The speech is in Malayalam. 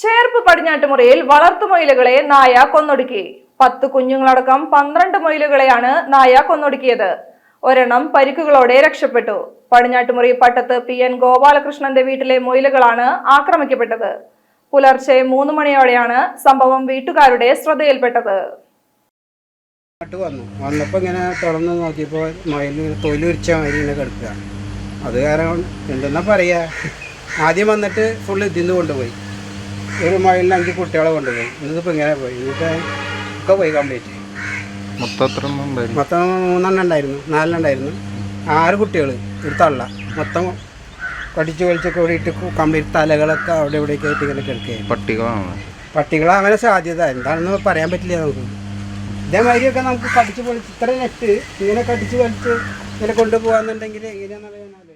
ചേർപ്പ് പടിഞ്ഞാട്ടുമുറിയിൽ വളർത്തുമൊയിലുകളെ നായ കൊന്നൊടുക്കി. പത്ത് കുഞ്ഞുങ്ങളടക്കം പന്ത്രണ്ട് മൊയിലുകളെയാണ് നായ കൊന്നൊടുക്കിയത്. ഒരെണ്ണം പരിക്കുകളോടെ രക്ഷപ്പെട്ടു. പടിഞ്ഞാട്ടുമുറി പട്ടത്ത് പി എൻ ഗോപാലകൃഷ്ണന്റെ വീട്ടിലെ മൊയിലുകളാണ് ആക്രമിക്കപ്പെട്ടത്. പുലർച്ചെ മൂന്ന് മണിയോടെയാണ് സംഭവം വീട്ടുകാരുടെ ശ്രദ്ധയിൽപ്പെട്ടത്. വന്നു. വന്നപ്പോൾ ഇങ്ങനെ തുറന്ന് നോക്കിയപ്പോൾ മയിൽ തൊഴിലുരിച്ച ഇങ്ങനെ കിടക്കുക. അത് കാരണം എന്തെന്നാ പറയുക ആദ്യം വന്നിട്ട് ഫുള്ള് ഇതിന്ന് കൊണ്ടുപോയി. ഒരു മയിലിന് അഞ്ച് കുട്ടികളെ കൊണ്ടുപോയി. ഇതിപ്പോ ഇങ്ങനെ പോയി. എന്നിട്ട് ഒക്കെ പോയി കംപ്ലീറ്റ് മൊത്തം മൂന്നെണ്ണം ഉണ്ടായിരുന്നു. നാലെണ്ണം ഉണ്ടായിരുന്നു. ആറ് കുട്ടികൾ ഒരു തള്ള. മൊത്തം കടിച്ചു വലിച്ചൊക്കെ ഇവിടെ ഇട്ട് കംപ്ലീറ്റ് തലകളൊക്കെ അവിടെ ഇവിടെയൊക്കെ ആയിട്ട് ഇങ്ങനെ കിടക്കുകയായിരുന്നു. പട്ടികളാണ്. പട്ടികളാവാൻ സാധ്യത. എന്താണെന്ന് പറയാൻ പറ്റില്ല നമുക്ക്. ഇതേമാതിരിയൊക്കെ നമുക്ക് കടിച്ചു പൊളിച്ച് ഇത്ര നെറ്റ് ഇങ്ങനെ കടിച്ചു വലിച്ച് ഇങ്ങനെ കൊണ്ടുപോകാന്നുണ്ടെങ്കിൽ എങ്ങനെയാണെന്ന്